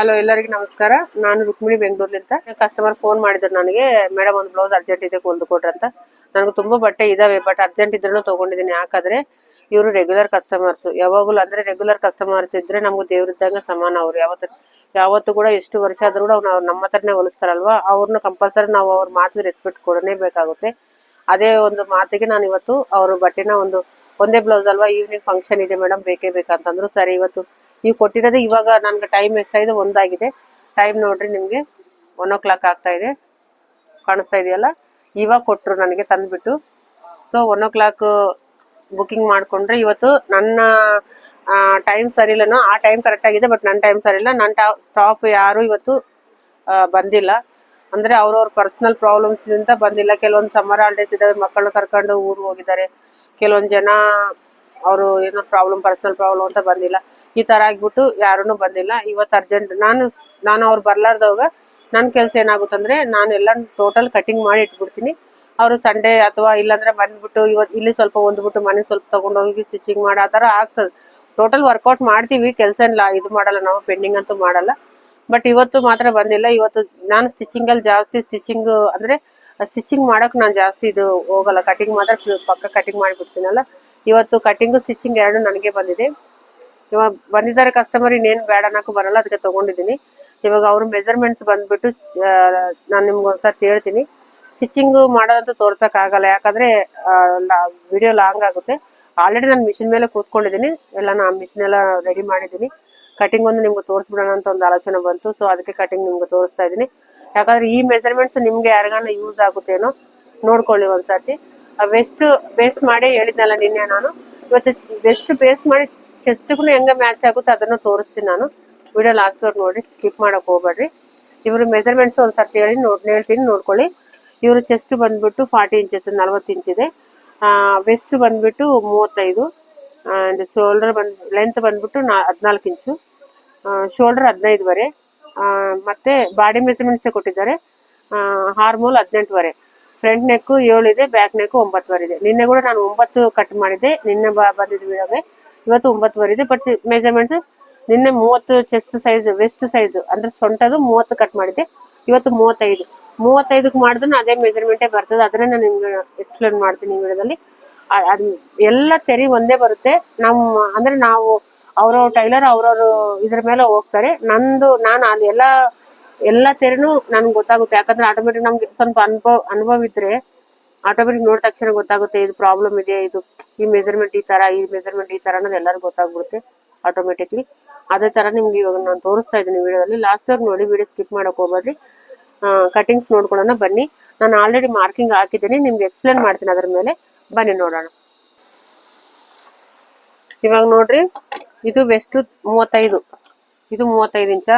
Hello ಎಲ್ಲರಿಗೂ ನಮಸ್ಕಾರ. ನಾನು ರುಕ್ಮಿಣಿ ಬೆಂಗಳೂರ್ಲಿಂದ ಕಸ್ಟಮರ್ ಫೋನ್ ಮಾಡಿದ್ರು ನನಗೆ ಮೇಡಮ್ ಒಂದು ಬ್ಲೌಸ್ ಅರ್ಜೆಂಟ್ ಇದೆ ಹೊಲ್ದು ಕೊಡ್ರಿ ಅಂತ. ನನಗೆ ತುಂಬಾ ಬಟ್ಟೆ ಇದಾವೆ ಬಟ್ ಅರ್ಜೆಂಟ್ ಇದ್ರೂ ತೊಗೊಂಡಿದ್ದೀನಿ. ಯಾಕಂದ್ರೆ, ಇವರು ರೆಗ್ಯುಲರ್ ಕಸ್ಟಮರ್ಸ್ ಯಾವಾಗಲೂ ಅಂದ್ರೆ ರೆಗ್ಯುಲರ್ ಕಸ್ಟಮರ್ಸ್ ಇದ್ರೆ ನಮ್ಗೆ ದೇವ್ರಿದ್ದಂಗೆ ಸಮಾನ ಅವ್ರು. ಯಾವತ್ತು ಯಾವತ್ತು ಕೂಡ ಎಷ್ಟು ವರ್ಷ ಆದ್ರೂ ಕೂಡ ಅವ್ರು ನಮ್ಮ ಹತ್ರನೇ ಹೊಲಿಸ್ತಾರಲ್ವಾ? ಅವ್ರನ್ನ ಕಂಪಲ್ಸರಿ ನಾವು ಅವ್ರ ಮಾತಿಗೆ ರೆಸ್ಪೆಕ್ಟ್ ಕೊಡನೇ ಬೇಕಾಗುತ್ತೆ. ಅದೇ ಒಂದು ಮಾತಿಗೆ ನಾನು ಇವತ್ತು ಅವ್ರ ಬಟ್ಟೆನ ಒಂದು, ಒಂದೇ ಬ್ಲೌಸ್ ಅಲ್ವಾ? ಈವ್ನಿಂಗ್ ಫಂಕ್ಷನ್ ಇದೆ ಮೇಡಮ್ ಬೇಕೇ ಬೇಕಂತಂದ್ರು ಸರಿ, ಇವತ್ತು ನೀವು ಕೊಟ್ಟಿರೋದು ಇವಾಗ ನನಗೆ ಟೈಮ್ ಎಷ್ಟಾಗಿದೆ ಒಂದಾಗಿದೆ ಟೈಮ್ ನೋಡ್ರಿ ನಿಮಗೆ. ಒನ್ ಓ ಕ್ಲಾಕ್ ಆಗ್ತಾ ಇದೆ. ಕಾಣಿಸ್ತಾ ಇದೆಯಲ್ಲ? ಇವಾಗ ಕೊಟ್ಟರು ನನಗೆ ತಂದುಬಿಟ್ಟು. So one o'clock booking ಮಾಡಿಕೊಂಡ್ರೆ ಇವತ್ತು ನನ್ನ ಟೈಮ್ ಸರಿ ಇಲ್ಲನೋ, ಆ ಟೈಮ್ ಕರೆಕ್ಟಾಗಿದೆ ಬಟ್ ನನ್ನ ಟೈಮ್ ಸರಿ ಇಲ್ಲ. ನನ್ನ ಸ್ಟಾಫ್ ಯಾರು ಇವತ್ತು ಬಂದಿಲ್ಲ. ಅಂದರೆ ಅವ್ರವ್ರ ಪರ್ಸ್ನಲ್ ಪ್ರಾಬ್ಲಮ್ಸ್ ಇಂದ ಬಂದಿಲ್ಲ. ಕೆಲವೊಂದು ಸಮ್ಮರ್ ಹಾಲಿಡೇಸ್ ಇದ್ದಾವೆ, ಮಕ್ಕಳನ್ನ ಕರ್ಕೊಂಡು ಊರು ಹೋಗಿದ್ದಾರೆ. ಕೆಲವೊಂದು ಜನ, ಅವರು ಏನೋ ಪ್ರಾಬ್ಲಮ್ ಪರ್ಸ್ನಲ್ ಪ್ರಾಬ್ಲಮ್ ಅಂತ ಬಂದಿಲ್ಲ. ಈ ತರ ಆಗ್ಬಿಟ್ಟು ಯಾರೂ ಬಂದಿಲ್ಲ. ಇವತ್ತು ಅರ್ಜೆಂಟ್ ನಾನು ನಾನು ಅವ್ರು ಬರ್ಲಾರ್ದವಾಗ ನನ್ನ ಕೆಲಸ ಏನಾಗುತ್ತಂದ್ರೆ ನಾನು ಎಲ್ಲ ಟೋಟಲ್ ಕಟಿಂಗ್ ಮಾಡಿ ಇಟ್ಬಿಡ್ತೀನಿ. ಅವರು ಸಂಡೇ ಅಥವಾ ಇಲ್ಲಾಂದ್ರೆ ಬಂದ್ಬಿಟ್ಟು ಇವತ್ತು ಇಲ್ಲಿ ಸ್ವಲ್ಪ ಒಂದ್ಬಿಟ್ಟು ಮನೆ ಸ್ವಲ್ಪ ತಗೊಂಡೋಗಿ ಸ್ಟಿಚಿಂಗ್ ಮಾಡೋ, ಆ ಥರ ಆಗ್ತದೆ. ಟೋಟಲ್ ವರ್ಕೌಟ್ ಮಾಡ್ತೀವಿ ಕೆಲಸ ಇಲ್ಲ ಇದು ಮಾಡಲ್ಲ, ನಾವು ಪೆಂಡಿಂಗ್ ಅಂತೂ ಮಾಡಲ್ಲ. ಬಟ್ ಇವತ್ತು ಮಾತ್ರ ಬಂದಿಲ್ಲ. ಇವತ್ತು ನಾನು ಸ್ಟಿಚಿಂಗ್ ಅಲ್ಲಿ ಜಾಸ್ತಿ ಸ್ಟಿಚಿಂಗ್ ಅಂದ್ರೆ ಸ್ಟಿಚಿಂಗ್ ಮಾಡೋಕೆ ನಾನು ಜಾಸ್ತಿ ಇದು ಹೋಗಲ್ಲ. ಕಟಿಂಗ್ ಮಾತ್ರ ಪಕ್ಕ ಕಟಿಂಗ್ ಮಾಡಿಬಿಡ್ತೀನಲ್ಲ. ಇವತ್ತು ಕಟಿಂಗ್ ಸ್ಟಿಚಿಂಗ್ ಎರಡು ನನಗೆ ಬಂದಿದೆ. ಇವಾಗ ಬಂದಿದ್ದಾರೆ ಕಸ್ಟಮರ್ ಇನ್ನೇನು ಬೇಡ ಅನ್ನೋಕ್ಕೂ ಬರಲ್ಲ, ಅದಕ್ಕೆ ತಗೊಂಡಿದ್ದೀನಿ. ಇವಾಗ ಅವ್ರ ಮೆಜರ್ಮೆಂಟ್ಸ್ ಬಂದ್ಬಿಟ್ಟು ನಾನು ನಿಮ್ಗೆ ಸರ್ ಹೇಳ್ತೀನಿ. ಸ್ಟಿಚಿಂಗ್ ಮಾಡೋದಂತೂ ತೋರ್ಸೋಕ್ಕಾಗಲ್ಲ ಯಾಕಂದರೆ ವಿಡಿಯೋ ಲಾಂಗ್ ಆಗುತ್ತೆ. ಆಲ್ರೆಡಿ ನಾನು ಮಿಷಿನ್ ಮೇಲೆ ಕೂತ್ಕೊಂಡಿದ್ದೀನಿ, ಎಲ್ಲ ನಾನು ಮಿಷಿನ್ ಎಲ್ಲ ರೆಡಿ ಮಾಡಿದ್ದೀನಿ. ಕಟಿಂಗ್ ಒಂದು ನಿಮ್ಗೆ ತೋರಿಸ್ಬಿಡೋಣ ಅಂತ ಒಂದು ಆಲೋಚನೆ ಬಂತು ಸೊ ಅದಕ್ಕೆ ಕಟಿಂಗ್ ನಿಮ್ಗೆ ತೋರಿಸ್ತಾ ಇದ್ದೀನಿ. ಯಾಕಂದರೆ ಈ ಮೆಜರ್ಮೆಂಟ್ಸ್ ನಿಮಗೆ ಯಾರಿಗಾನ ಯೂಸ್ ಆಗುತ್ತೇನೋ, ನೋಡ್ಕೊಳ್ಳಿ ಒಂದ್ಸತಿ ವೆಸ್ಟ್ ಬೇಸ್ ಮಾಡಿ ಹೇಳಿದ್ನಲ್ಲ ನಿನ್ನೆ ನಾನು. ಇವತ್ತು ವೆಸ್ಟ್ ಬೇಸ್ ಮಾಡಿ ಚೆಸ್ಟ್ಗೂ ಹೆಂಗೆ ಮ್ಯಾಚ್ ಆಗುತ್ತೆ ಅದನ್ನು ತೋರಿಸ್ತೀನಿ ನಾನು. ವಿಡಿಯೋ ಲಾಸ್ಟ್ ವರ್ಗ ನೋಡಿ ಸ್ಕಿಪ್ ಮಾಡೋಕೆ ಹೋಗ್ಬೇಡ್ರಿ. ಇವರು ಮೆಜರ್ಮೆಂಟ್ಸ್ ಒಂದು ಸರ್ತಿ ಹೇಳಿ ನೋಡ್ ಹೇಳ್ತೀನಿ, ನೋಡ್ಕೊಳ್ಳಿ. ಇವರು ಚೆಸ್ಟ್ ಬಂದ್ಬಿಟ್ಟು ಫಾರ್ಟಿ ಇಂಚಸ್ ನಲ್ವತ್ತು ಇಂಚಿದೆ ವೆಸ್ಟ್ ಬಂದ್ಬಿಟ್ಟು ಮೂವತ್ತೈದು ಆ್ಯಂಡ್ ಶೋಲ್ಡರ್ ಬಂದ್ ಲೆಂತ್ ಬಂದ್ಬಿಟ್ಟು ನಾ ಹದಿನಾಲ್ಕು ಇಂಚು ಶೋಲ್ಡರ್ ಹದಿನೈದುವರೆ. ಮತ್ತು ಬಾಡಿ ಮೆಜರ್ಮೆಂಟ್ಸೇ ಕೊಟ್ಟಿದ್ದಾರೆ. ಹಾರ್ಮೋಲ್ ಹದಿನೆಂಟುವರೆ. ಫ್ರಂಟ್ ಏಳು ಇದೆ ಬ್ಯಾಕ್ ನೆಕ್ಕು ಒಂಬತ್ತುವರೆ ಇದೆ. ನಿನ್ನೆ ಕೂಡ ನಾನು ಒಂಬತ್ತು ಕಟ್ ಮಾಡಿದ್ದೆ. ನಿನ್ನೆ ಬಂದಿದ್ದ ವಿಡಿಯೋಗೆ. ಇವತ್ತು ಒಂಬತ್ತುವರೆ ಇದೆ ಬಟ್ ಮೆಜರ್ಮೆಂಟ್ಸ್ ನಿನ್ನೆ ಮೂವತ್ತು ಚೆಸ್ಟ್ ಸೈಜ್ ವೆಸ್ಟ್ ಸೈಜ್ ಅಂದ್ರೆ ಸೊಂಟದು ಮೂವತ್ತು ಕಟ್ ಮಾಡಿದ್ದೆ. ಇವತ್ತು ಮೂವತ್ತೈದು. ಮೂವತ್ತೈದಕ್ಕೆ ಮಾಡಿದ್ರು ಅದೇ ಮೆಜರ್ಮೆಂಟೇ ಬರ್ತದೆ. ಅದನ್ನೇ ನಾನು ನಿಮ್ಗೆ ಎಕ್ಸ್ಪ್ಲೇನ್ ಮಾಡ್ತೀನಿ ಈ ವಿಡಿಯೋದಲ್ಲಿ. ಅದ್ ಎಲ್ಲ ತೆರಿ ಒಂದೇ ಬರುತ್ತೆ. ನಮ್ಮ, ಅಂದ್ರೆ ನಾವು ಅವ್ರವ್ರ ಟೈಲರ್ ಅವ್ರವ್ರು ಇದ್ರ ಮೇಲೆ ಹೋಗ್ತಾರೆ. ನಂದು, ನಾನು ಅದು ಎಲ್ಲ ಎಲ್ಲ ತೆರಿನೂ ನನ್ಗೆ ಗೊತ್ತಾಗುತ್ತೆ. ಯಾಕಂದ್ರೆ ಆಟೋಮೆಟಿಕ್ ನಮ್ಗೆ ಸ್ವಲ್ಪ ಅನುಭವ ಅನುಭವ ಇದ್ರೆ ಆಟೋಮೆಟಿಕ್ ನೋಡಿದ ತಕ್ಷಣ ಗೊತ್ತಾಗುತ್ತೆ ಇದು ಪ್ರಾಬ್ಲಮ್ ಇದೆ ಇದು ಈ ಮೆಜರ್ಮೆಂಟ್ ಈ ತರ, ಈ ಮೆಜರ್ಮೆಂಟ್ ಈ ತರ ಅನ್ನೋದು ಎಲ್ಲರಿಗೂ ಗೊತ್ತಾಗ್ಬಿಡುತ್ತೆ ಆಟೋಮೆಟಿಕ್ಲಿ ಅದೇ ತರ ನಿಮ್ಗೆ ಇವಾಗ ನಾನು ತೋರಿಸ್ತಾ ಇದ್ದೀನಿ ವಿಡಿಯೋದಲ್ಲಿ. ಲಾಸ್ಟ್ ಅವ್ರು ನೋಡಿ ವಿಡಿಯೋ ಸ್ಕಿಪ್ ಮಾಡಕ್ ಹೋಗ್ಬೇಡ್ರಿ. ಕಟಿಂಗ್ಸ್ ನೋಡ್ಕೊಳ್ಳೋಣ, ಬನ್ನಿ. ನಾನು ಆಲ್ರೆಡಿ ಮಾರ್ಕಿಂಗ್ ಹಾಕಿದ್ದೀನಿ, ನಿಮ್ಗೆ ಎಕ್ಸ್ಪ್ಲೇನ್ ಮಾಡ್ತೀನಿ ಅದ್ರ ಮೇಲೆ. ಬನ್ನಿ ನೋಡೋಣ. ಇವಾಗ ನೋಡ್ರಿ, ಇದು ವೆಸ್ಟ್ ಮೂವತ್ತೈದು. ಇದು ಮೂವತ್ತೈದು ಇಂಚಾ?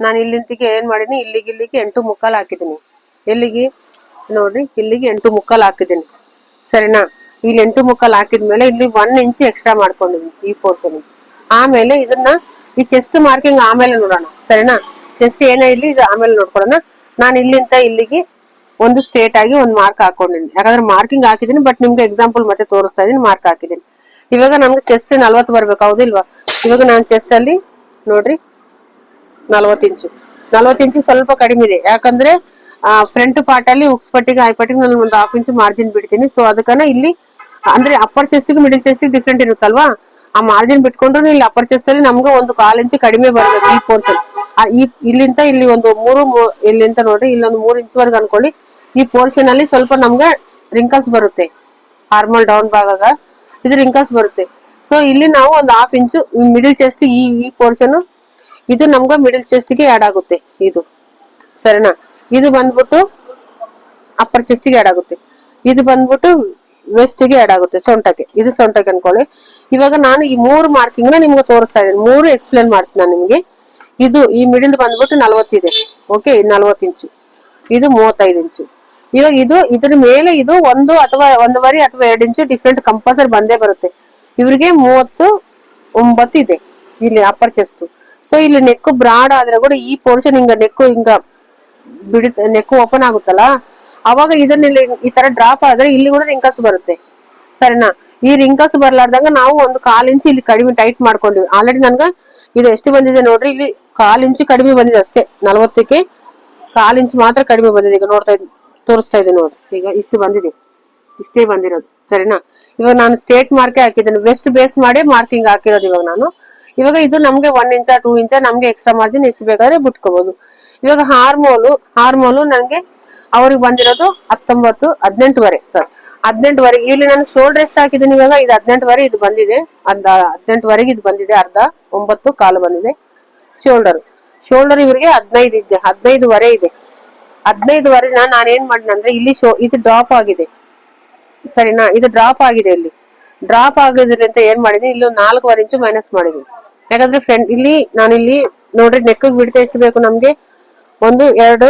ನಾನು ಇಲ್ಲಿಂತಿಗೆ ಏನ್ ಮಾಡೀನಿ, ಇಲ್ಲಿಗೆ ಇಲ್ಲಿಗೆ ಎಂಟು ಮುಕ್ಕಾಲು ಹಾಕಿದ್ದೀನಿ. ಎಲ್ಲಿಗೆ? ನೋಡ್ರಿ, ಇಲ್ಲಿಗೆ ಎಂಟು ಮುಕ್ಕಲ್ ಹಾಕಿದ್ದೀನಿ. ಸರಿನಾ? ಇಲ್ಲಿ ಎಂಟು ಮುಕ್ಕಾಲು ಹಾಕಿದ್ಮೇಲೆ ಇಲ್ಲಿ ಒನ್ ಇಂಚ್ ಎಕ್ಸ್ಟ್ರಾ ಮಾಡ್ಕೊಂಡಿದ್ದೀನಿ, ಈ ಪೋರ್ಷನ್ ಆಮೇಲೆ ಇದನ್ನ ಈ ಚೆಸ್ಟ್ ಮಾರ್ಕಿಂಗ್ ಆಮೇಲೆ ನೋಡೋಣ. ಸರಿನಾ? ಚೆಸ್ಟ್ ಏನೇ ಇಲ್ಲಿ ಇದು ಆಮೇಲೆ ನೋಡ್ಕೊಳ್ಳೋಣ. ನಾನು ಇಲ್ಲಿಂದ ಇಲ್ಲಿಗೆ ಒಂದು ಸ್ಟೇಟ್ ಆಗಿ ಒಂದು ಮಾರ್ಕ್ ಹಾಕೊಂಡಿದ್ದೀನಿ. ಯಾಕಂದ್ರೆ ಮಾರ್ಕಿಂಗ್ ಹಾಕಿದ್ದೀನಿ ಬಟ್ ನಿಮ್ಗೆ ಎಕ್ಸಾಂಪಲ್ ಮತ್ತೆ ತೋರಿಸ್ತಾ ಇದೀನಿ ಮಾರ್ಕ್ ಹಾಕಿದೀನಿ ಇವಾಗ ನಮ್ಗೆ ಚೆಸ್ಟ್ ನಲ್ವತ್ತು ಬರ್ಬೇಕು, ಹೌದಿಲ್ವಾ? ಇವಾಗ ನಾನು ಚೆಸ್ಟ್ ಅಲ್ಲಿ, ನೋಡ್ರಿ, ನಲ್ವತ್ತು ಇಂಚು ನಲ್ವತ್ತು ಇಂಚು ಸ್ವಲ್ಪ ಕಡಿಮೆ ಇದೆ. ಯಾಕಂದ್ರೆ ಫ್ರಂಟ್ ಪಾರ್ಟ್ ಅಲ್ಲಿ ಉಕ್ಸ್ ಪಟ್ಟಿಗೆ ಐ ಪಟ್ಟಿಗೆ ನಾನು ಒಂದು ಹಾಫ್ ಇಂಚ್ ಮಾರ್ಜಿನ್ ಬಿಡ್ತೀನಿ. ಸೊ ಅದಕ್ಕನ ಇಲ್ಲಿ, ಅಂದ್ರೆ ಅಪ್ಪರ್ ಚೆಸ್ಟ್ಗೆ ಮಿಡಿಲ್ ಚೆಸ್ಟ್ಗೆ ಡಿಫ್ರೆಂಟ್ ಇರುತ್ತಲ್ವಾ? ಆ ಮಾರ್ಜಿನ್ ಬಿಟ್ಕೊಂಡ್ರು ಇಲ್ಲಿ ಅಪ್ಪರ್ ಚೆಸ್ಟ್ ಅಲ್ಲಿ ನಮ್ಗೆ ಒಂದು ಕಾಲ್ ಇಂಚ್ ಕಡಿಮೆ ಬರಬೇಕು ಈ ಪೋರ್ಷನ್ ಇಲ್ಲಿಂತ ಇಲ್ಲಿಂದ ಇಲ್ಲಿ ಒಂದು ಮೂರು ಇಲ್ಲಿಂದ ನೋಡ್ರಿ ಇಲ್ಲೊಂದು ಮೂರು ಇಂಚ್ ವರ್ಗ ಅನ್ಕೊಳ್ಳಿ. ಈ ಪೋರ್ಷನ್ ಅಲ್ಲಿ ಸ್ವಲ್ಪ ನಮ್ಗೆ ರಿಂಕಲ್ಸ್ ಬರುತ್ತೆ. ಹಾರ್ಮಲ್ ಡೌನ್ ಭಾಗಗ ಇದು ರಿಂಕಲ್ಸ್ ಬರುತ್ತೆ. ಸೊ ಇಲ್ಲಿ ನಾವು ಒಂದು ಹಾಫ್ ಇಂಚು ಮಿಡಿಲ್ ಚೆಸ್ಟ್ ಈ ಈ ಪೋರ್ಷನ್ ಇದು ನಮ್ಗೆ ಮಿಡಿಲ್ ಚೆಸ್ಟ್ಗೆ ಆ್ಯಡ್ ಆಗುತ್ತೆ, ಇದು. ಸರಿನಾ? ಇದು ಬಂದ್ಬಿಟ್ಟು ಅಪ್ಪರ್ ಚೆಸ್ಟಿಗೆ ಆ್ಯಡ್ ಆಗುತ್ತೆ. ಇದು ಬಂದ್ಬಿಟ್ಟು ವೆಸ್ಟ್ಗೆ ಆ್ಯಡ್ ಆಗುತ್ತೆ ಸೊಂಟಕ್ಕೆ. ಇದು ಸೊಂಟಕ್ಕೆ ಅನ್ಕೊಳ್ಳಿ. ಇವಾಗ ನಾನು ಈ ಮೂರು ಮಾರ್ಕಿಂಗ್ನ ನಿಮ್ಗೆ ತೋರಿಸ್ತಾ ಇದ್ದೀನಿ. ಮೂರು ಎಕ್ಸ್ಪ್ಲೇನ್ ಮಾಡ್ತೀನಿ ನಾನು ನಿಮ್ಗೆ. ಇದು ಈ ಮಿಡಿಲ್ ಬಂದ್ಬಿಟ್ಟು ನಲ್ವತ್ತಿದೆ ಓಕೆ ನಲ್ವತ್ತು ಇಂಚು ಇದು ಮೂವತ್ತೈದು ಇಂಚು ಇವಾಗ ಇದು ಇದ್ರ ಮೇಲೆ ಇದು ಒಂದು ಅಥವಾ ಒಂದೂವರೆ ಅಥವಾ ಎರಡು ಇಂಚು ಡಿಫ್ರೆಂಟ್ ಕಂಪಲ್ಸರಿ ಬಂದೇ ಬರುತ್ತೆ. ಇವರಿಗೆ ಮೂವತ್ತು ಒಂಬತ್ತು ಇದೆ. ಇಲ್ಲಿ ಅಪ್ಪರ್ ಚೆಸ್ಟ್ ಸೊ ಇಲ್ಲಿ ನೆಕ್ ಬ್ರಾಡ್ ಆದ್ರೆ ಕೂಡ ಈ ಪೋರ್ಷನ್ ಹಿಂಗ ನೆಕ್ ಹಿಂಗ ಬಿಡಿ ನೆಕ್ ಓಪನ್ ಆಗುತ್ತಲ್ಲ? ಅವಾಗ ಇದನ್ನೆಲ್ಲ ಈ ತರ ಡ್ರಾಪ್ ಆದ್ರೆ ಇಲ್ಲಿ ಕೂಡ ರಿಂಕಲ್ಸ್ ಬರುತ್ತೆ. ಸರಿನಾ? ಈ ರಿಂಕಸ್ ಬರ್ಲಾರ್ದಂಗ ನಾವು ಒಂದು ಕಾಲ್ ಇಂಚು ಇಲ್ಲಿ ಕಡಿಮೆ ಟೈಟ್ ಮಾಡ್ಕೊಂಡಿವಿ. ಆಲ್ರೆಡಿ ನನ್ಗ ಇದು ಎಷ್ಟು ಬಂದಿದೆ ನೋಡ್ರಿ, ಇಲ್ಲಿ ಕಾಲ್ ಇಂಚು ಕಡಿಮೆ ಬಂದಿದೆ ಅಷ್ಟೇ, ನಲವತ್ತಕ್ಕೆ. ಕಾಲ್ ಇಂಚು ಮಾತ್ರ ಕಡಿಮೆ ಬಂದಿದೆ, ಈಗ ನೋಡ್ತಾ ಇದ್, ತೋರಿಸ್ತಾ ಇದ್ದೀನಿ ನೋಡಿ ಈಗ ಇಷ್ಟು ಬಂದಿದೆ. ಇಷ್ಟೇ ಬಂದಿರೋದು. ಸರಿನಾ? ಇವಾಗ ನಾನು ಸ್ಟೇಟ್ ಮಾರ್ಕೆ ಹಾಕಿದ್ದೇನೆ. ವೆಸ್ಟ್ ಬೇಸ್ ಮಾಡಿ ಮಾರ್ಕಿಂಗ್ ಹಾಕಿರೋದು ಇವಾಗ ನಾನು. ಇವಾಗ ಇದು ನಮ್ಗೆ ಒನ್ ಇಂಚ ಟೂ ಇಂಚ ನಮ್ಗೆ ಎಕ್ಸ್ಟ್ರಾ ಮಾರ್ಜಿನ್ ಎಷ್ಟು ಬೇಕಾದ್ರೆ ಬಿಟ್ಕೋಬಹುದು ಇವಾಗ ಹಾರ್ಮೋಲು ಹಾರ್ಮೋಲು ನನಗೆ ಅವ್ರಿಗೆ ಬಂದಿರೋದು ಹತ್ತೊಂಬತ್ತು, ಹದಿನೆಂಟುವರೆ ಸರ್ ಹದಿನೆಂಟುವರೆಗೆ, ಇಲ್ಲಿ ನಾನು ಶೋಲ್ಡರ್ ಎಷ್ಟು ಹಾಕಿದ್ದೀನಿ ಇವಾಗ, ಇದು ಹದಿನೆಂಟುವರೆ, ಇದು ಬಂದಿದೆ. ಅರ್ಧ ಹದಿನೆಂಟುವರೆಗೆ ಇದು ಬಂದಿದೆ, ಅರ್ಧ, ಒಂಬತ್ತು, ಕಾಲು ಬಂದಿದೆ. ಶೋಲ್ಡರ್ ಶೋಲ್ಡರ್ ಇವರಿಗೆ ಹದಿನೈದು ಇದೆ, ಹದಿನೈದುವರೆ ಇದೆ. ಹದಿನೈದುವರೆ ನಾನು ನಾನೇನ್ ಮಾಡಿದೆ ಅಂದ್ರೆ ಇಲ್ಲಿ ಶೋ ಇದು ಡ್ರಾಪ್ ಆಗಿದೆ. ಸರಿನಾ? ಇದು ಡ್ರಾಪ್ ಆಗಿದೆ ಇಲ್ಲಿ. ಡ್ರಾಪ್ ಆಗಿದ್ರಿಂದ ಏನು ಮಾಡಿದೀನಿ ಇಲ್ಲಿ ನಾಲ್ಕುವರೆ ಇಂಚು ಮೈನಸ್ ಮಾಡಿದೀನಿ ಯಾಕಂದ್ರೆ ಫ್ರೆಂಡ್ ಇಲ್ಲಿ ನಾನಿಲ್ಲಿ ನೋಡ್ರಿ, ನೆಕ್ಕಿಗೆ ಬಿಡ್ತಾ ಎಷ್ಟು ಬೇಕು ನಮ್ಗೆ? ಒಂದು, ಎರಡು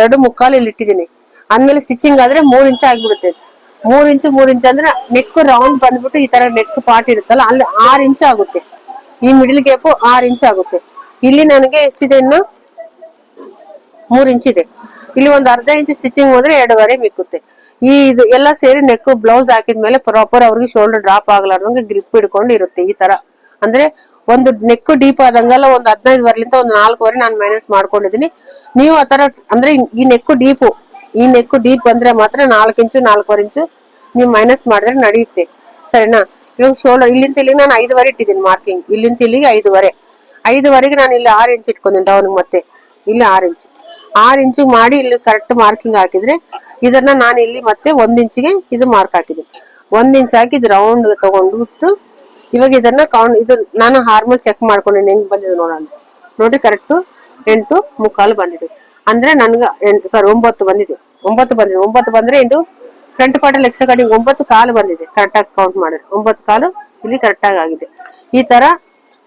ಎರಡು ಮುಕ್ಕಾಲು ಇಲ್ಲಿ ಇಟ್ಟಿದ್ದೀನಿ. ಆದ್ಮೇಲೆ ಸ್ಟಿಚಿಂಗ್ ಆದ್ರೆ ಮೂರ್ ಇಂಚ್ ಆಗ್ಬಿಡುತ್ತೆ. ಮೂರ್ ಇಂಚು, ಮೂರ್ ಇಂಚ್ ಅಂದ್ರೆ ನೆಕ್ ರೌಂಡ್ ಬಂದ್ಬಿಟ್ಟು ಈ ತರ ನೆಕ್ ಪಾರ್ಟ್ ಇರುತ್ತಲ್ಲ, ಅಲ್ಲಿ ಆರ್ ಇಂಚ್ ಆಗುತ್ತೆ. ಈ ಮಿಡಿಲ್ ಗ್ಯಾಪ್ ಆರ್ ಇಂಚ್ ಆಗುತ್ತೆ. ಇಲ್ಲಿ ನನಗೆ ಎಷ್ಟಿದೆ ಇನ್ನು? ಮೂರ್ ಇಂಚ್ ಇದೆ. ಇಲ್ಲಿ ಒಂದು ಅರ್ಧ ಇಂಚ್ ಸ್ಟಿಚಿಂಗ್ ಹೋದ್ರೆ ಎರಡೂವರೆ ಮಿಕ್ಕುತ್ತೆ. ಈ ಇದು ಎಲ್ಲ ಸೇರಿ ನೆಕ್ ಬ್ಲೌಸ್ ಹಾಕಿದ್ಮೇಲೆ ಪ್ರಾಪರ್ ಅವ್ರಿಗೆ ಶೋಲ್ಡರ್ ಡ್ರಾಪ್ ಆಗ್ಲಾರ್ದಂಗೆ ಗ್ರಿಪ್ ಹಿಡ್ಕೊಂಡು ಇರುತ್ತೆ ಈ ತರ. ಅಂದ್ರೆ ಒಂದು ನೆಕ್ ಡೀಪ್ ಆದಂಗೆಲ್ಲ ಒಂದು ಹದಿನೈದು ವರ್ಲಿಂದ ಒಂದು ನಾಲ್ಕುವರೆ ನಾನು ಮೈನಸ್ ಮಾಡ್ಕೊಂಡಿದೀನಿ ನೀವು ಆ ಥರ ಅಂದ್ರೆ ಈ ನೆಕ್ ಡೀಪು ಈ ನೆಕ್ ಡೀಪ್ ಬಂದ್ರೆ ಮಾತ್ರ ನಾಲ್ಕು ಇಂಚು, ನಾಲ್ಕುವರೆ ಇಂಚು ನೀವು ಮೈನಸ್ ಮಾಡಿದ್ರೆ ನಡೆಯುತ್ತೆ. ಸರಿನಾ? ಇವಾಗ ಶೋಲ್ಡರ್ ಇಲ್ಲಿಂದ ಇಲ್ಲಿಗೆ ನಾನು ಐದುವರೆ ಇಟ್ಟಿದ್ದೀನಿ ಮಾರ್ಕಿಂಗ್ ಇಲ್ಲಿಂದ ಇಲ್ಲಿಗೆ ಐದುವರೆ. ಐದುವರೆಗೆ ನಾನು ಇಲ್ಲಿ ಆರು ಇಂಚ್ ಇಟ್ಕೊಂಡಿನಿ ಡೌನ್ ಮತ್ತೆ. ಇಲ್ಲಿ ಆರು ಇಂಚ್. ಆರು ಇಂಚು ಮಾಡಿ ಇಲ್ಲಿ ಕರೆಕ್ಟ್ ಮಾರ್ಕಿಂಗ್ ಹಾಕಿದ್ರೆ ಇದನ್ನ ನಾನು ಇಲ್ಲಿ ಮತ್ತೆ ಒಂದ್ ಇಂಚಿಗೆ ಇದು ಮಾರ್ಕ್ ಹಾಕಿದ್ದೀನಿ ಒಂದ್ ಇಂಚ್ ಹಾಕಿ ಇದು ರೌಂಡ್ ತಗೊಂಡ್ಬಿಟ್ಟು ಇವಾಗ ಇದನ್ನ ಕೌಂಟ್ ಇದು ನಾನು ಹಾರ್ಮಲ್ ಚೆಕ್ ಮಾಡ್ಕೊಂಡಿನಿ, ಹೆಂಗ್ ಬಂದಿದೆ ನೋಡೋಣ. ನೋಡಿ ಕರೆಕ್ಟ್ ಎಂಟು ಮುಕ್ಕಾಲು ಬಂದಿದೆ. ಅಂದ್ರೆ ನನ್ಗೆ ಎಂಟು ಸಾರಿ ಒಂಬತ್ತು ಬಂದಿದೆ. ಒಂಬತ್ತು ಬಂದಿದೆ. ಒಂಬತ್ತು ಬಂದ್ರೆ ಇದು ಫ್ರಂಟ್ ಪಾರ್ಟಲ್ಲಿ ಎಕ್ಸ್ಟ್ರಾ ಕಡೆ ಒಂಬತ್ತು ಕಾಲು ಬಂದಿದೆ. ಕರೆಕ್ಟ್ ಆಗಿ ಕೌಂಟ್ ಮಾಡಿದ್ರೆ. ಒಂಬತ್ತು ಕಾಲು ಇಲ್ಲಿ ಕರೆಕ್ಟ್ ಆಗಿ ಆಗಿದೆ. ಈ ತರ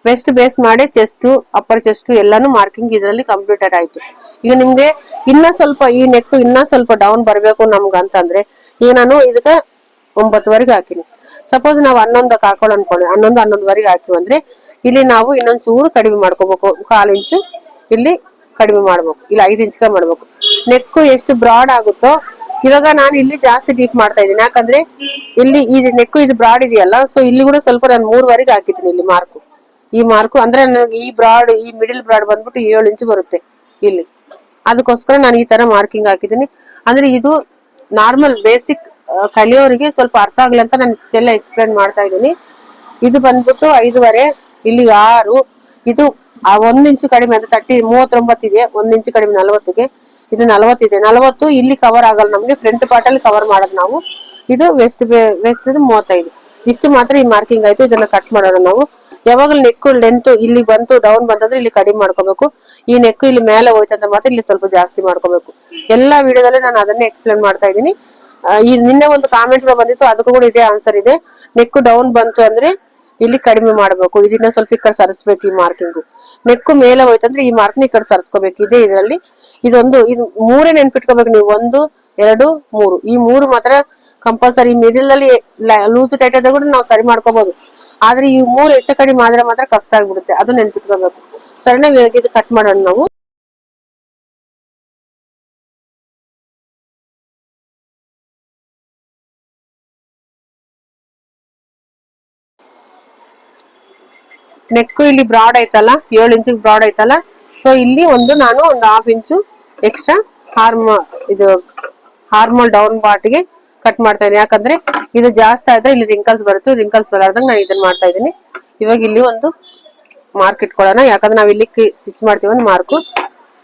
ವೆಸ್ಟ್ ಬೇಸ್ ಮಾಡಿ ಚೆಸ್ಟ್ ಅಪ್ಪರ್ ಚೆಸ್ಟ್ ಎಲ್ಲಾನು ಮಾರ್ಕಿಂಗ್ ಇದರಲ್ಲಿ ಕಂಪ್ಲೀಟೆಡ್ ಆಯ್ತು. ಈಗ ನಿಮ್ಗೆ ಇನ್ನ ಸ್ವಲ್ಪ ಈ ನೆಕ್ ಇನ್ನ ಸ್ವಲ್ಪ ಡೌನ್ ಬರಬೇಕು ನಮ್ಗ ಅಂತಂದ್ರೆ ಈಗ ನಾನು ಇದಕ್ಕೆ ಒಂಬತ್ತುವರೆಗೆ ಹಾಕಿನಿ. ಸಪೋಸ್ ನಾವು ಹನ್ನೊಂದಕ್ಕೆ ಹಾಕೊಳ್ಳ ಅನ್ಕೊಂಡು ಹನ್ನೊಂದು, ಹನ್ನೊಂದುವರೆಗೆ ಹಾಕಿವಿ ಅಂದ್ರೆ ಇಲ್ಲಿ ನಾವು ಇನ್ನೊಂದು ಚೂರು ಕಡಿಮೆ ಮಾಡ್ಕೋಬೇಕು. ಕಾಲು ಇಂಚು ಇಲ್ಲಿ ಕಡಿಮೆ ಮಾಡ್ಬೇಕು. ಇಲ್ಲ, ಐದು ಇಂಚ್ಗೆ ಮಾಡ್ಬೇಕು. ನೆಕ್ಕು ಎಷ್ಟು ಬ್ರಾಡ್ ಆಗುತ್ತೋ, ಇವಾಗ ನಾನು ಇಲ್ಲಿ ಜಾಸ್ತಿ ಡೀಪ್ ಮಾಡ್ತಾ ಇದ್ದೀನಿ. ಯಾಕಂದ್ರೆ ಇಲ್ಲಿ ಈ ನೆಕ್ಕು ಇದು ಬ್ರಾಡ್ ಇದೆಯಲ್ಲ ಸೊ ಇಲ್ಲಿ ಕೂಡ ಸ್ವಲ್ಪ ನಾನು ಮೂರುವರೆಗೆ ಹಾಕಿದ್ದೀನಿ ಇಲ್ಲಿ ಮಾರ್ಕು ಈ ಮಾರ್ಕು ಅಂದ್ರೆ ನನಗೆ ಈ ಬ್ರಾಡ್, ಈ ಮಿಡಿಲ್ ಬ್ರಾಡ್ ಬಂದ್ಬಿಟ್ಟು ಏಳು ಇಂಚು ಬರುತ್ತೆ ಇಲ್ಲಿ. ಅದಕ್ಕೋಸ್ಕರ ನಾನು ಈ ತರ ಮಾರ್ಕಿಂಗ್ ಹಾಕಿದ್ದೀನಿ. ಅಂದ್ರೆ ಇದು ನಾರ್ಮಲ್ ಬೇಸಿಕ್ ಕಲಿಯೋರಿಗೆ ಸ್ವಲ್ಪ ಅರ್ಥ ಆಗ್ಲಿ ಅಂತ ನಾನು ಇಷ್ಟೆಲ್ಲ ಎಕ್ಸ್ಪ್ಲೇನ್ ಮಾಡ್ತಾ ಇದ್ದೀನಿ. ಇದು ಬಂದ್ಬಿಟ್ಟು ಐದುವರೆ, ಇಲ್ಲಿ ಆರು, ಇದು ಆ ಒಂದ್ ಇಂಚು ಕಡಿಮೆ ಅಂದ್ರೆ ತರ್ಟಿ ಮೂವತ್ತೊಂಬತ್ತು ಇದೆ, ಒಂದ್ ಇಂಚು ಕಡಿಮೆ ನಲವತ್ತಿಗೆ. ಇದು ನಲವತ್ತಿದೆ. ನಲವತ್ತು ಇಲ್ಲಿ ಕವರ್ ಆಗಲ್ಲ ನಮ್ಗೆ ಫ್ರಂಟ್ ಪಾರ್ಟ್ ಅಲ್ಲಿ ಕವರ್ ಮಾಡೋದು ನಾವು. ಇದು ವೆಸ್ಟ್ ವೆಸ್ಟ್ ಮೂವತ್ತೈದು. ಇಷ್ಟು ಮಾತ್ರ ಈ ಮಾರ್ಕಿಂಗ್ ಆಯ್ತು, ಇದನ್ನ ಕಟ್ ಮಾಡೋಣ ನಾವು. ಯಾವಾಗಲೂ ನೆಕ್ ಲೆಂತ್ ಇಲ್ಲಿ ಬಂತು ಡೌನ್ ಬಂತಂದ್ರೆ ಇಲ್ಲಿ ಕಡಿಮೆ ಮಾಡ್ಕೋಬೇಕು. ಈ ನೆಕ್ ಇಲ್ಲಿ ಮೇಲೆ ಹೋಯ್ತಂದ್ರೆ ಮಾತ್ರ ಇಲ್ಲಿ ಸ್ವಲ್ಪ ಜಾಸ್ತಿ ಮಾಡ್ಕೋಬೇಕು. ಎಲ್ಲಾ ವಿಡಿಯೋದಲ್ಲಿ ನಾನು ಅದನ್ನೇ ಎಕ್ಸ್ಪ್ಲೇನ್ ಮಾಡ್ತಾ ಇದ್ದೀನಿ. ಈ ನಿನ್ನೆ ಒಂದು ಕಾಮೆಂಟ್ ಬಂದಿತ್ತು, ಅದಕ್ಕೂ ಕೂಡ ಇದೇ ಆನ್ಸರ್ ಇದೆ. ನೆಕ್ ಡೌನ್ ಬಂತು ಅಂದ್ರೆ ಇಲ್ಲಿ ಕಡಿಮೆ ಮಾಡಬೇಕು. ಇದನ್ನ ಸ್ವಲ್ಪ ಈ ಕಡೆ ಸರಿಸ್ಬೇಕು ಈ ಮಾರ್ಕಿಂಗ್ ನೆಕ್ಕು ಮೇಲೆ ಹೋಯ್ತಂದ್ರೆ ಈ ಮಾರ್ಕ್ ಈ ಕಡೆ ಸರಿಸ್ಕೋಬೇಕು. ಇದೆ ಇದರಲ್ಲಿ. ಇದೊಂದು, ಇದು ಮೂರೇ ನೆನ್ಪಿಟ್ಕೋಬೇಕು ನೀವು. ಒಂದು, ಎರಡು, ಮೂರು. ಈ ಮೂರು ಮಾತ್ರ ಕಂಪಲ್ಸರಿ ಮಿಡಿಲ್ ಅಲ್ಲಿ ಲೂಸ್ ಟೈಟ್ ಆದಾಗ ಕೂಡ ನಾವು ಸರಿ ಮಾಡ್ಕೋಬಹುದು ಆದ್ರೆ ಈ ಮೂರು ಹೆಚ್ಚು ಕಡಿಮೆ ಆದ್ರೆ ಮಾತ್ರ ಕಷ್ಟ ಆಗ್ಬಿಡುತ್ತೆ. ಅದು ನೆನ್ಪಿಟ್ಕೋಬೇಕು. ಸಣ್ಣ ಇದು ಕಟ್ ಮಾಡೋಣ ನಾವು. ನೆಕ್ ಇಲ್ಲಿ ಬ್ರಾಡ್ ಐತಲ್ಲ, ಏಳು ಇಂಚ್ ಬ್ರಾಡ್ ಐತಲ್ಲ. ಸೊ ಇಲ್ಲಿ ಒಂದು ನಾನು ಒಂದು ಹಾಫ್ ಇಂಚು ಎಕ್ಸ್ಟ್ರಾ ಹಾರ್ಮ ಇದು ಹಾರ್ಮಲ್ ಡೌನ್ ಪಾರ್ಟ್ಗೆ ಕಟ್ ಮಾಡ್ತಾ ಇದ್ದೀನಿ. ಯಾಕಂದ್ರೆ ಇದು ಜಾಸ್ತಿ ಆಯ್ತಾ ಇಲ್ಲಿ ರಿಂಕಲ್ಸ್ ಬರುತ್ತೆ ರಿಂಕಲ್ಸ್ ಬರಲಾರ್ದಂಗೆ ನಾನು ಇದನ್ನ ಮಾಡ್ತಾ ಇದ್ದೀನಿ. ಇವಾಗ ಇಲ್ಲಿ ಒಂದು ಮಾರ್ಕ್ ಇಟ್ಕೊಳ್ಳೋಣ. ಯಾಕಂದ್ರೆ ನಾವು ಇಲ್ಲಿ ಸ್ಟಿಚ್ ಮಾಡ್ತೀವಿ ಒಂದು ಮಾರ್ಕು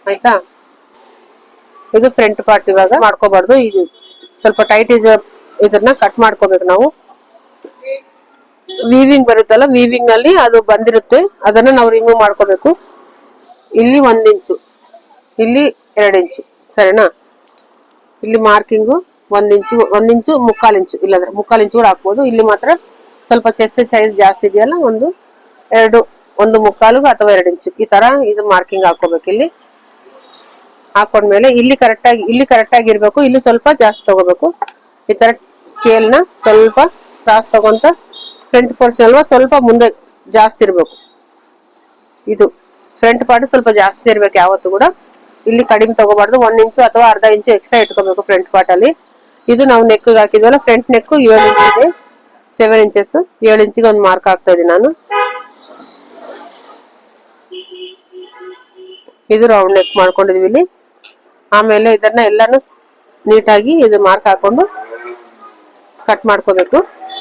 ಆಯ್ತಾ? ಇದು ಫ್ರಂಟ್ ಪಾರ್ಟ್ ಇವಾಗ ಮಾಡ್ಕೋಬಾರ್ದು. ಇದು ಸ್ವಲ್ಪ ಟೈಟ್ ಇದು ಇದನ್ನ ಕಟ್ ಮಾಡ್ಕೋಬೇಕು ನಾವು. ವೀವಿಂಗ್ ಬರುತ್ತಲ್ಲ ವೀವಿಂಗ್ನಲ್ಲಿ ಅದು ಬಂದಿರುತ್ತೆ. ಅದನ್ನ ನಾವು ರಿಮೂವ್ ಮಾಡ್ಕೋಬೇಕು. ಇಲ್ಲಿ ಒಂದ್ ಇಂಚು ಇಲ್ಲಿ ಎರಡು ಇಂಚು ಸರಿನಾ? ಇಲ್ಲಿ ಮಾರ್ಕಿಂಗು ಒಂದ್ ಇಂಚು ಒಂದ್ ಇಂಚು ಮುಕ್ಕಾಲ್ ಇಂಚು ಇಲ್ಲಾಂದ್ರೆ, ಮುಕ್ಕಾಲ್ ಇಂಚು ಕೂಡ ಹಾಕ್ಬೋದು. ಇಲ್ಲಿ ಮಾತ್ರ ಸ್ವಲ್ಪ ಚೆಸ್ಟ್ ಸೈಜ್ ಜಾಸ್ತಿ ಇದೆಯಲ್ಲ, ಒಂದು ಎರಡು, ಒಂದು ಮುಕ್ಕಾಲು ಅಥವಾ ಎರಡು ಇಂಚು ಈ ತರ ಇದು ಮಾರ್ಕಿಂಗ್ ಹಾಕೋಬೇಕು ಇಲ್ಲಿ. ಹಾಕೊಂಡ್ಮೇಲೆ ಇಲ್ಲಿ ಕರೆಕ್ಟಾಗಿ ಇಲ್ಲಿ ಕರೆಕ್ಟಾಗಿ ಇರಬೇಕು. ಇಲ್ಲಿ ಸ್ವಲ್ಪ ಜಾಸ್ತಿ ತಗೋಬೇಕು. ಈ ತರ ಸ್ಕೇಲ್ನ ಸ್ವಲ್ಪ ಕ್ರಾಸ್ ತಗೊಂತ ಫ್ರಂಟ್ ಪೋರ್ಷನ್ ಅಲ್ವಾ ಸ್ವಲ್ಪ ಮುಂದೆ ಜಾಸ್ತಿ ಇರಬೇಕು. ಇದು ಫ್ರಂಟ್ ಪಾರ್ಟ್ ಸ್ವಲ್ಪ ಜಾಸ್ತಿ ಇರ್ಬೇಕು ಯಾವತ್ತು ಕೂಡ. ಇಲ್ಲಿ ಕಡಿಮೆ ತಗೋಬಾರ್ದು, ಒಂದ್ ಇಂಚು ಅಥವಾ ಅರ್ಧ ಇಂಚು ಎಕ್ಸ್ಟ್ರಾ ಇಟ್ಕೋಬೇಕು ಫ್ರಂಟ್ ಪಾರ್ಟ್ ಅಲ್ಲಿ. ಇದು ನಾವು ನೆಕ್ ಹಾಕಿದ್ವಲ್ಲ ಫ್ರಂಟ್ ನೆಕ್ ಏಳು ಇಂಚ್ ಇದೆ. ಸೆವೆನ್ ಇಂಚಸ್ ಏಳು ಇಂಚಿಗೆ ಒಂದು ಮಾರ್ಕ್ ಹಾಕ್ತಾ ಇದ್ದೀನಿ ನಾನು. ಇದು ರೌಂಡ್ ನೆಕ್ ಮಾಡ್ಕೊಂಡಿದ್ವಿ ಇಲ್ಲಿ. ಆಮೇಲೆ ಇದನ್ನ ಎಲ್ಲಾನು ನೀಟಾಗಿ ಇದು ಮಾರ್ಕ್ ಹಾಕೊಂಡು ಕಟ್ ಮಾಡ್ಕೋಬೇಕು.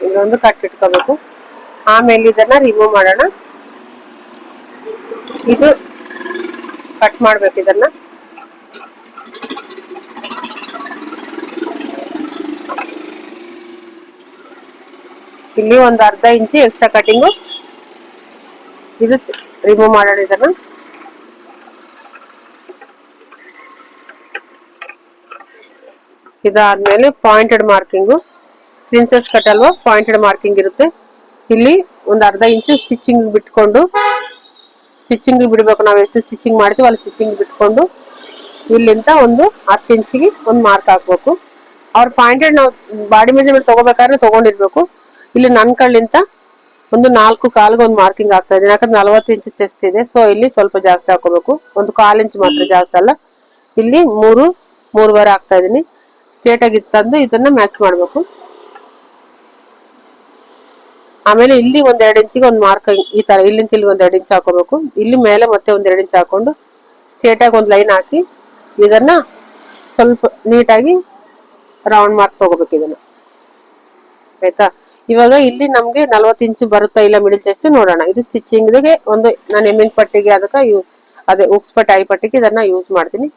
ಇದೊಂದು ಕಟ್ಟಿಟ್ಕೋಬೇಕು ಆಮೇಲೆ ಇದನ್ನ ರಿಮೂವ್ ಮಾಡೋಣ. ಇದು ಕಟ್ ಮಾಡ್ಬೇಕು ಇದನ್ನ. ಇಲ್ಲಿ ಒಂದು ಅರ್ಧ ಇಂಚು ಎಕ್ಸ್ಟ್ರಾ ಕಟಿಂಗು ಇದು ರಿಮೂವ್ ಮಾಡೋಣ ಇದನ್ನ. ಇದಾದ್ಮೇಲೆ ಪಾಯಿಂಟೆಡ್ ಮಾರ್ಕಿಂಗು ಪ್ರಿನ್ಸೆಸ್ ಕಟ್ ಅಲ್ವಾ ಪಾಯಿಂಟೆಡ್ ಮಾರ್ಕಿಂಗ್ ಇರುತ್ತೆ. ಇಲ್ಲಿ ಒಂದು ಅರ್ಧ ಇಂಚು ಸ್ಟಿಚಿಂಗ್ ಬಿಟ್ಕೊಂಡು ಸ್ಟಿಚಿಂಗ್ ಬಿಡಬೇಕು. ನಾವು ಎಷ್ಟು ಸ್ಟಿಚಿಂಗ್ ಮಾಡ್ತೀವಿ ಅಲ್ಲಿ ಸ್ಟಿಚಿಂಗ್ ಬಿಟ್ಕೊಂಡು, ಇಲ್ಲಿಂದ ಒಂದು ಹತ್ತು ಇಂಚಿಗೆ ಒಂದು ಮಾರ್ಕ್ ಹಾಕ್ಬೇಕು. ಅವ್ರ ಪಾಯಿಂಟೆಡ್ ನಾವು ಬಾಡಿ ಮೆಜರ್ಮೆಂಟ್ ತಗೋಬೇಕಾದ್ರೆ ತಗೊಂಡಿರ್ಬೇಕು. ಇಲ್ಲಿ ನನ್ನ ಕಳ್ಳಿಂತ ಒಂದು ನಾಲ್ಕು ಕಾಲಿಗೆ ಒಂದು ಮಾರ್ಕಿಂಗ್ ಆಗ್ತಾ ಇದೆ. ಯಾಕಂದ್ರೆ ನಲವತ್ತು ಇಂಚು ಚೆಸ್ಟ್ ಇದೆ. ಸೊ ಇಲ್ಲಿ ಸ್ವಲ್ಪ ಜಾಸ್ತಿ ಹಾಕೋಬೇಕು ಒಂದು ಕಾಲು ಇಂಚು ಮಾತ್ರ ಜಾಸ್ತಿ ಅಲ್ಲ. ಇಲ್ಲಿ ಮೂರು, ಮೂರುವರೆ ಹಾಕ್ತಾ ಇದ್ದೀನಿ ಸ್ಟ್ರೇಟ್ ಆಗಿ ತಂದು ಇದನ್ನ ಮ್ಯಾಚ್ ಮಾಡ್ಬೇಕು. ಆಮೇಲೆ ಇಲ್ಲಿ ಒಂದ್ ಎರಡು ಇಂಚಿಗೆ ಒಂದು ಮಾರ್ಕ್ ಈ ತರ ಇಲ್ಲಿಂದ ಇಲ್ಲಿ ಒಂದ್ ಎರಡು ಇಂಚ್ ಹಾಕೋಬೇಕು. ಇಲ್ಲಿ ಮೇಲೆ ಮತ್ತೆ ಒಂದ್ ಎರಡ್ ಇಂಚ್ ಹಾಕೊಂಡು ಸ್ಟ್ರೇಟ್ ಆಗಿ ಒಂದ್ ಲೈನ್ ಹಾಕಿ ಇದನ್ನ ಸ್ವಲ್ಪ ನೀಟಾಗಿ ರೌಂಡ್ ಮಾರ್ಕ್ ತಗೋಬೇಕು ಇದನ್ನ. ಆಯ್ತಾ? ಇವಾಗ ಇಲ್ಲಿ ನಮ್ಗೆ ನಲ್ವತ್ತು ಇಂಚು ಬರುತ್ತಾ ಇಲ್ಲ ಮಿಡಿಲ್ ಚೆಸ್ಟ್ ನೋಡೋಣ. ಇದು ಸ್ಟಿಚಿಂಗ್ಗೆ ಒಂದು, ನಾನು ಎಮ್ಮಿಂಗ್ ಪಟ್ಟಿಗೆ ಅದಕ್ಕೆ ಯೂ, ಅದೇ ಉಕ್ಸ್ ಪಟ್ಟಿ ಐ ಪಟ್ಟಿಗೆ ಇದನ್ನ ಯೂಸ್ ಮಾಡ್ತೀನಿ.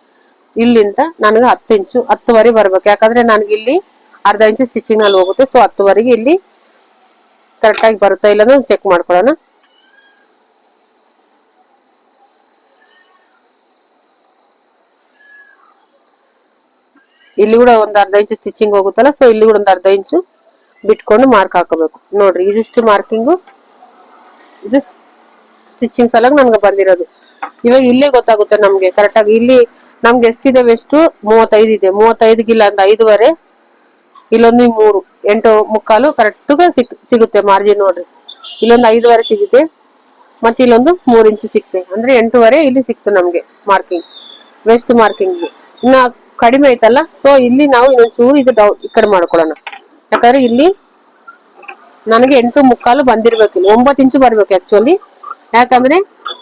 ಇಲ್ಲಿಂದ ನನಗೆ ಹತ್ತು ಇಂಚು ಹತ್ತುವರೆ ಬರ್ಬೇಕು. ಯಾಕಂದ್ರೆ ನನಗೆ ಇಲ್ಲಿ ಅರ್ಧ ಇಂಚು ಸ್ಟಿಚಿಂಗ್ನಲ್ಲಿ ಹೋಗುತ್ತೆ. ಸೊ ಹತ್ತುವರೆಗೆ ಇಲ್ಲಿ ಕರೆಕ್ಟ್ ಆಗಿ ಬರುತ್ತಾ ಇಲ್ಲ ಚೆಕ್ ಮಾಡ್ಕೊಳ್ಳೋಣ. ಇಲ್ಲಿ ಕೂಡ ಒಂದು ಅರ್ಧ ಇಂಚು ಸ್ಟಿಚಿಂಗ್ ಹೋಗುತ್ತಲ್ಲ ಸೊ ಇಲ್ಲಿ ಕೂಡ ಒಂದು ಅರ್ಧ ಇಂಚು ಬಿಟ್ಕೊಂಡು ಮಾರ್ಕ್ ಹಾಕೋಬೇಕು ನೋಡ್ರಿ, ಇದಿಷ್ಟು ಮಾರ್ಕಿಂಗು ಇದು ಸ್ಟಿಚಿಂಗ್ ಸಲಗ ನಮ್ಗೆ ಬಂದಿರೋದು. ಇವಾಗ ಇಲ್ಲೇ ಗೊತ್ತಾಗುತ್ತೆ ನಮ್ಗೆ ಕರೆಕ್ಟಾಗಿ ಇಲ್ಲಿ ನಮ್ಗೆ ಎಷ್ಟಿದೆ ಎಷ್ಟು? ಮೂವತ್ತೈದು ಇದೆ. ಮೂವತ್ತೈದಗಿಲ್ಲ ಅಂತ ಐದುವರೆ. ಇಲ್ಲೊಂದು ಮೂರು, ಎಂಟು ಮುಕ್ಕಾಲು ಕರೆಕ್ಟ್ ಸಿಕ್, ಸಿಗುತ್ತೆ ಮಾರ್ಜಿನ್ ನೋಡ್ರಿ. ಇಲ್ಲೊಂದು ಐದುವರೆ ಸಿಗುತ್ತೆ, ಮತ್ತೆ ಇಲ್ಲೊಂದು ಮೂರ್ ಇಂಚು ಸಿಕ್ತೆ. ಅಂದ್ರೆ ಎಂಟೂವರೆ ಇಲ್ಲಿ ಸಿಕ್ತು ನಮ್ಗೆ ಮಾರ್ಕಿಂಗ್ ವೆಸ್ಟ್ ಮಾರ್ಕಿಂಗ್. ಇನ್ನ ಕಡಿಮೆ ಐತಲ್ಲ ಸೊ ಇಲ್ಲಿ ನಾವು ಇನ್ನೊಂದ್ ಚೂರು ಇದು ಡೌನ್ ಈ ಕಡೆ ಮಾಡ್ಕೊಳ್ಳೋಣ. ಯಾಕಂದ್ರೆ ಇಲ್ಲಿ ನನಗೆ ಎಂಟು ಮುಕ್ಕಾಲು ಬಂದಿರ್ಬೇಕು ಇಲ್ಲಿ. ಒಂಬತ್ತು ಇಂಚು ಬರ್ಬೇಕು ಆಕ್ಚುಲಿ ಯಾಕಂದ್ರೆ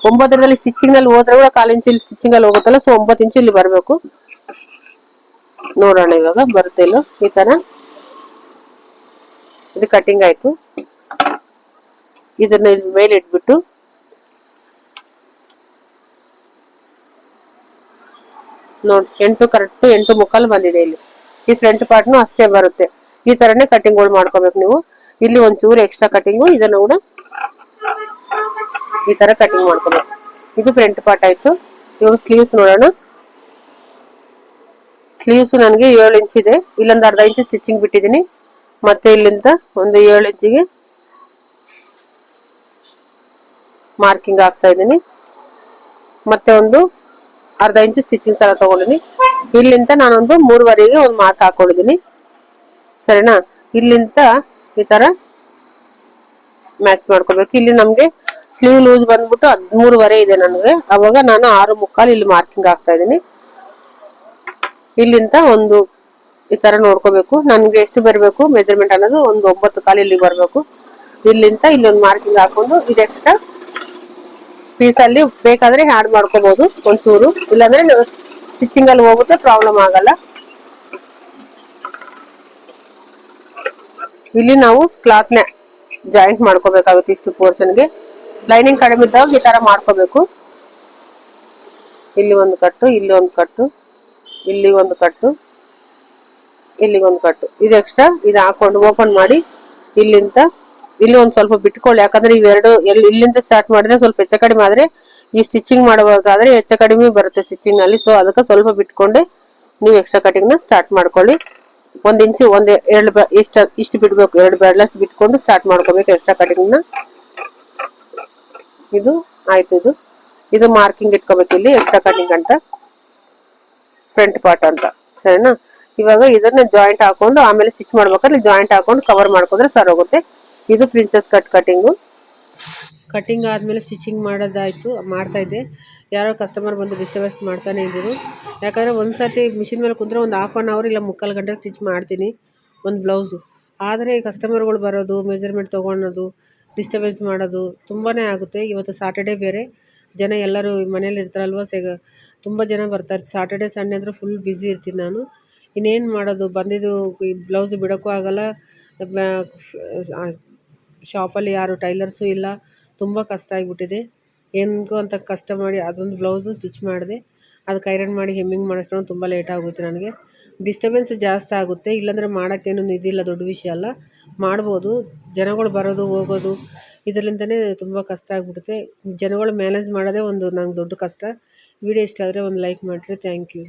ಒಂಬತ್ತರಲ್ಲಿ ಸ್ಟಿಚಿಂಗ್ನಲ್ಲಿ ಹೋದ್ರೆ ಕೂಡ ಕಾಲು ಇಂಚು ಇಲ್ಲಿ ಸ್ಟಿಚಿಂಗ್ ಅಲ್ಲಿ ಹೋಗುತ್ತಲ್ಲ ಸೊ ಒಂಬತ್ತು ಇಂಚು ಇಲ್ಲಿ ಬರ್ಬೇಕು. ನೋಡೋಣ ಇವಾಗ ಬರುತ್ತೆ ಇಲ್ಲೋ ಈ ತರ. ಇದು ಕಟಿಂಗ್ ಆಯ್ತು. ಇದನ್ನ ಇಲ್ಲಿ ಮೇಲೆ ಇಟ್ಬಿಟ್ಟು ನೋಡಿ, ಎಂಟು ಕರೆಕ್ಟ್ ಎಂಟು ಮುಕ್ಕಾಲು ಬಂದಿದೆ ಇಲ್ಲಿ. ಈ ಫ್ರಂಟ್ ಪಾರ್ಟ್ನು ಅಷ್ಟೇ ಬರುತ್ತೆ. ಈ ತರನೇ ಕಟಿಂಗ್ಗಳು ಮಾಡ್ಕೋಬೇಕು ನೀವು. ಇಲ್ಲಿ ಒಂಚೂರು ಎಕ್ಸ್ಟ್ರಾ ಕಟಿಂಗು ಇದನ್ನ ಕೂಡ ಈ ತರ ಕಟಿಂಗ್ ಮಾಡ್ಕೋಬೇಕು. ಇದು ಫ್ರಂಟ್ ಪಾರ್ಟ್ ಆಯ್ತು. ಇವಾಗ ಸ್ಲೀವ್ಸ್ ನೋಡೋಣ. ಸ್ಲೀವ್ಸ್ ನನಗೆ ಏಳು ಇಂಚ್ ಇದೆ. ಇಲ್ಲೊಂದು ಅರ್ಧ ಇಂಚು ಸ್ಟಿಚಿಂಗ್ ಬಿಟ್ಟಿದ್ದೀನಿ ಮತ್ತೆ ಇಲ್ಲಿಂದ ಒಂದು ಏಳು ಇಂಚಿಗೆ ಮಾರ್ಕಿಂಗ್ ಹಾಕ್ತಾ ಇದ್ದೀನಿ. ಮತ್ತೆ ಒಂದು ಅರ್ಧ ಇಂಚು ಸ್ಟಿಚಿಂಗ್ ಸಲ ತಗೊಂಡಿನಿ ಇಲ್ಲಿಂದ ನಾನೊಂದು ಮೂರುವರೆಗೆ ಒಂದು ಮಾರ್ಕ್ ಹಾಕೊಂಡಿದ್ದೀನಿ. ಸರಿನಾ? ಇಲ್ಲಿಂದ ಈ ತರ ಮ್ಯಾಚ್ ಮಾಡ್ಕೋಬೇಕು. ಇಲ್ಲಿ ನಮ್ಗೆ ಸ್ಲೀವ್ ಲೂಸ್ ಬಂದ್ಬಿಟ್ಟು ಹದಿಮೂರುವರೆ ಇದೆ ನನಗೆ. ಅವಾಗ ನಾನು ಆರು ಮುಕ್ಕಾಲು ಇಲ್ಲಿ ಮಾರ್ಕಿಂಗ್ ಹಾಕ್ತಾ ಇದ್ದೀನಿ. ಇಲ್ಲಿಂದ ಒಂದು ಈ ತರ ನೋಡ್ಕೋಬೇಕು. ನನಗೆ ಎಷ್ಟು ಬರಬೇಕು ಮೆಜರ್ಮೆಂಟ್ ಅನ್ನೋದು ಒಂದು ಒಂಬತ್ತು ಕಾಲು ಇಲ್ಲಿ ಬರಬೇಕು. ಇಲ್ಲಿಂದ ಇಲ್ಲೊಂದು ಮಾರ್ಕಿಂಗ್ ಹಾಕೊಂಡು ಇದು ಎಕ್ಸ್ಟ್ರಾ ಪೀಸ್ ಅಲ್ಲಿ ಬೇಕಾದ್ರೆ ಆಡ್ ಮಾಡ್ಕೋಬಹುದು ಒಂಚೂರು. ಇಲ್ಲಾಂದ್ರೆ ಸ್ಟಿಚಿಂಗ್ ಅಲ್ಲಿ ಹೋಗುತ್ತೆ ಪ್ರಾಬ್ಲಮ್ ಆಗಲ್ಲ. ಇಲ್ಲಿ ನಾವು ಕ್ಲಾತ್ ಜಾಯಿಂಟ್ ಮಾಡ್ಕೋಬೇಕಾಗುತ್ತೆ ಇಷ್ಟು ಪೋರ್ಷನ್ಗೆ ಲೈನಿಂಗ್ ಕಡಿಮೆ ಇದ್ದಾಗ ಈ ತರ ಮಾಡ್ಕೋಬೇಕು. ಇಲ್ಲಿ ಒಂದು ಕಟ್ಟು, ಇಲ್ಲಿ ಒಂದು ಕಟ್ಟು, ಇಲ್ಲಿ ಒಂದು ಕಟ್ಟು. ಇಲ್ಲಿಗೆ ಒಂದು ಕಟ್ಟು. ಇದು ಎಕ್ಸ್ಟ್ರಾ ಇದು ಹಾಕೊಂಡು ಓಪನ್ ಮಾಡಿ ಇಲ್ಲಿಂದ, ಇಲ್ಲಿ ಒಂದು ಸ್ವಲ್ಪ ಬಿಟ್ಕೊಳ್ಳಿ. ಯಾಕಂದ್ರೆ ಇವೆರಡು ಎಲ್ಲಿ ಇಲ್ಲಿಂದ ಸ್ಟಾರ್ಟ್ ಮಾಡಿದ್ರೆ ಸ್ವಲ್ಪ ಹೆಚ್ಚು ಕಡಿಮೆ ಆದ್ರೆ, ಈ ಸ್ಟಿಚಿಂಗ್ ಮಾಡುವಾಗಾದ್ರೆ ಹೆಚ್ಚು ಕಡಿಮೆ ಬರುತ್ತೆ ಸ್ಟಿಚಿಂಗ್ ಅಲ್ಲಿ. ಸೊ ಅದಕ್ಕೆ ಸ್ವಲ್ಪ ಬಿಟ್ಕೊಂಡೆ ನೀವು ಎಕ್ಸ್ಟ್ರಾ ಕಟಿಂಗ್ನ ಸ್ಟಾರ್ಟ್ ಮಾಡ್ಕೊಳ್ಳಿ. ಒಂದ್ ಇಂಚು ಒಂದ್ ಎರಡು ಇಷ್ಟ, ಇಷ್ಟು ಬಿಡ್ಬೇಕು. ಎರಡು ಬೆರಳಷ್ಟು ಬಿಟ್ಕೊಂಡು ಸ್ಟಾರ್ಟ್ ಮಾಡ್ಕೋಬೇಕು ಎಕ್ಸ್ಟ್ರಾ ಕಟಿಂಗ್ನ. ಇದು ಆಯ್ತು ಇದು. ಇದು ಮಾರ್ಕಿಂಗ್ ಇಟ್ಕೋಬೇಕು ಇಲ್ಲಿ ಎಕ್ಸ್ಟ್ರಾ ಕಟಿಂಗ್ ಅಂತ. ಫ್ರಂಟ್ ಪಾರ್ಟ್ ಅಂತ. ಸರಿನಾ? ಇವಾಗ ಇದನ್ನ ಜಾಯಿಂಟ್ ಹಾಕೊಂಡು ಆಮೇಲೆ ಸ್ಟಿಚ್ ಮಾಡ್ಬೇಕಾದ್ರೆ ಜಾಯಿಂಟ್ ಹಾಕೊಂಡು ಕವರ್ ಮಾಡ್ಕೊಂಡ್ರೆ ಸರ್ ಹೋಗುತ್ತೆ. ಇದು ಪ್ರಿನ್ಸಸ್ ಕಟ್ ಕಟಿಂಗು ಕಟಿಂಗ್ ಆದಮೇಲೆ ಸ್ಟಿಚಿಂಗ್ ಮಾಡೋದಾಯಿತು, ಮಾಡ್ತಾ ಇದ್ದೆ. ಯಾರೋ ಕಸ್ಟಮರ್ ಬಂದು ಡಿಸ್ಟರ್ಬೆನ್ಸ್ ಮಾಡ್ತಾನೆ ಇದ್ದರು ಯಾಕಂದರೆ ಒಂದು ಮಿಷಿನ್ ಮೇಲೆ ಕುಂತ್ರೆ ಒಂದು ಹಾಫ್ ಆನ್ ಅವರ್ ಇಲ್ಲ ಮುಕ್ಕಾಲು ಗಂಟೆ ಸ್ಟಿಚ್ ಮಾಡ್ತೀನಿ, ಒಂದು ಬ್ಲೌಸು ಆದರೆ ಕಸ್ಟಮರ್ಗಳು ಬರೋದು ಮೆಜರ್ಮೆಂಟ್ ತೊಗೊಳೋದು ಡಿಸ್ಟರ್ಬೆನ್ಸ್ ಮಾಡೋದು ತುಂಬಾ ಆಗುತ್ತೆ. ಇವತ್ತು ಸಾಟರ್ಡೆ ಬೇರೆ. ಜನ ಎಲ್ಲರೂ ಮನೇಲಿ ಇರ್ತಾರಲ್ವ ಸೆಗ ತುಂಬ ಜನ ಬರ್ತಾರೆ. ಸಾಟರ್ಡೆ ಸಂಡೇ ಅಂದರೆ ಫುಲ್ ಬ್ಯುಸಿ ಇರ್ತೀನಿ ನಾನು. ಇನ್ನೇನು ಮಾಡೋದು? ಬಂದಿದ್ದು ಈ ಬ್ಲೌಸ್ ಬಿಡೋಕ್ಕೂ ಆಗೋಲ್ಲ. ಶಾಪಲ್ಲಿ ಯಾರು ಟೈಲರ್ಸು ಇಲ್ಲ. ತುಂಬ ಕಷ್ಟ ಆಗಿಬಿಟ್ಟಿದೆ. ಹೆಂಗೋ ಅಂತ ಕಷ್ಟ ಮಾಡಿ ಅದೊಂದು ಬ್ಲೌಸು ಸ್ಟಿಚ್ ಮಾಡಿದೆ. ಅದಕ್ಕೆ ಐರನ್ ಮಾಡಿ ಹೆಮ್ಮಿಂಗ್ ಮಾಡಿಸ್ಕೊಂಡು ತುಂಬ ಲೇಟ್ ಆಗುತ್ತೆ ನನಗೆ. ಡಿಸ್ಟರ್ಬೆನ್ಸ್ ಜಾಸ್ತಿ ಆಗುತ್ತೆ. ಇಲ್ಲಾಂದರೆ ಮಾಡೋಕ್ಕೇನು ಇದಿಲ್ಲ ದೊಡ್ಡ ವಿಷಯ ಅಲ್ಲ. ಮಾಡ್ಬೋದು. ಜನಗಳು ಬರೋದು, ಹೋಗೋದು ಇದರಿಂದನೇ ತುಂಬ ಕಷ್ಟ ಆಗಿಬಿಡುತ್ತೆ. ಜನಗಳು ಮ್ಯಾನೇಜ್ ಮಾಡೋದೇ ಒಂದು ನಂಗೆ ದೊಡ್ಡ ಕಷ್ಟ. ವಿಡಿಯೋ ಇಷ್ಟ ಆದರೆ ಒಂದು ಲೈಕ್ ಮಾಡಿರಿ. Thank you